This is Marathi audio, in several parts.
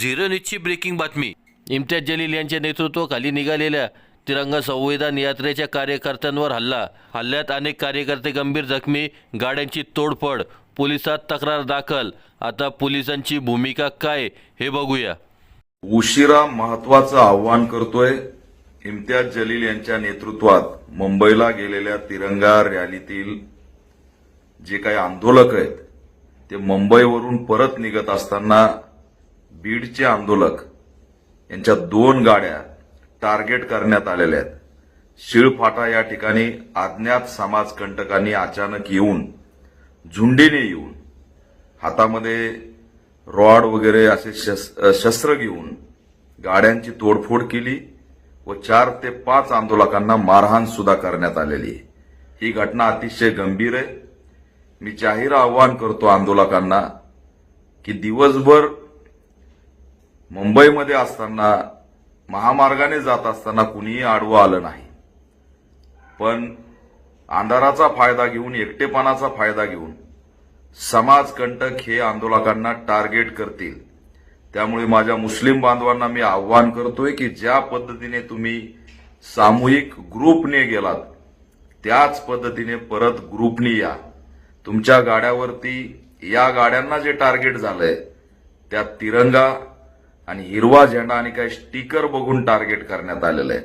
झिरो न्यूजची ब्रेकिंग बातमी. इम्तियाज जलील यांच्या नेतृत्वाखाली निघालेल्या तिरंगा संविधान यात्रेच्या कार्यकर्त्यांवर हल्ला. हल्ल्यात अनेक कार्यकर्ते गंभीर जखमी गाड्यांची तोडफोड पोलिसात तक्रार दाखल. आता पोलिसांची भूमिका काय हे बघूया. उशिरा महत्वाचं आव्हान करतोय इम्तियाज जलील यांच्या नेतृत्वात मुंबईला गेलेल्या तिरंगा रॅलीतील जे काही आंदोलक आहेत ते मुंबईवरून परत निघत असताना बीडचे आंदोलक यांच्या दोन गाड्या टार्गेट करण्यात आलेल्या आहेत. शिळफाटा या ठिकाणी अज्ञात समाजकंटकांनी अचानक येऊन झुंडीने येऊन हातामध्ये रॉड वगैरे असे शस्त्र घेऊन गाड्यांची तोडफोड केली व चार ते पाच आंदोलकांना मारहाण सुद्धा करण्यात आलेली आहे. ही घटना अतिशय गंभीर आहे. मी जाहीर आवाहन करतो आंदोलकांना की दिवसभर मुंबईमध्ये असताना महामार्गाने जात असताना कुणीही आडवं आलं नाही. पण अंधाराचा फायदा घेऊन एकटेपणाचा फायदा घेऊन समाजकंटक हे आंदोलकांना टार्गेट करतील. त्यामुळे माझ्या मुस्लिम बांधवांना मी आव्हान करतोय की ज्या पद्धतीने तुम्ही सामूहिक ग्रुपने गेलात त्याच पद्धतीने परत ग्रुपने या. तुमच्या गाड्यावरती या गाड्यांना जे टार्गेट झालंय त्यात तिरंगा आणि हिरवा झेंडा आणि काही स्टिकर बघून टार्गेट करण्यात आलेलं आहे.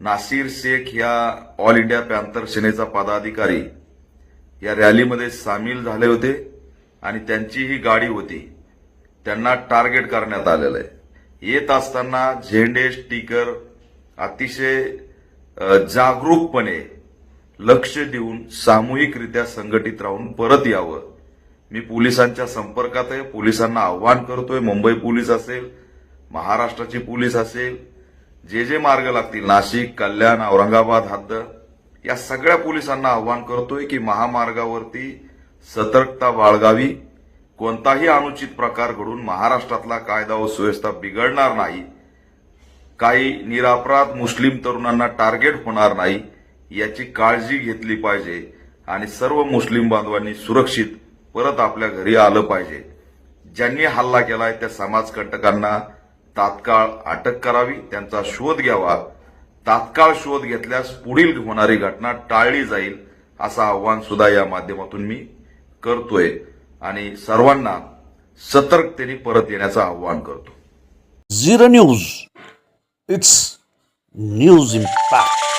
नासिर शेख या ऑल इंडिया पॅन्थर सेनेचा पदाधिकारी या रॅलीमध्ये सामील झाले होते आणि त्यांची ही गाडी होती. त्यांना टार्गेट करण्यात आलेलं आहे. येत असताना झेंडे स्टिकर अतिशय जागरूकपणे लक्ष देऊन सामूहिकरित्या संघटित राहून परत यावं. मी पोलिसांच्या संपर्कात आहे. पोलिसांना आव्हान करतोय. मुंबई पोलीस असेल महाराष्ट्राची पोलीस असेल जे जे मार्ग लागतील नाशिक कल्याण औरंगाबाद हद्द या सगळ्या पोलिसांना आव्हान करतोय की महामार्गावरती सतर्कता बाळगावी. कोणताही अनुचित प्रकार घडून महाराष्ट्रातला कायदा व सुव्यवस्था बिघडणार नाही. काही निरापराध मुस्लिम तरुणांना टार्गेट होणार नाही याची काळजी घेतली पाहिजे आणि सर्व मुस्लिम बांधवांनी सुरक्षित परत आपल्या घरी आलं पाहिजे. ज्यांनी हल्ला केलाय त्या समाजकंटकांना तात्काळ अटक करावी त्यांचा शोध घ्यावा. तात्काळ शोध घेतल्यास पुढील होणारी घटना टाळली जाईल असं आव्हान सुद्धा या माध्यमातून मी करतोय आणि सर्वांना सतर्कतेने परत येण्याचं आव्हान करतो. Zero news. It's news impact.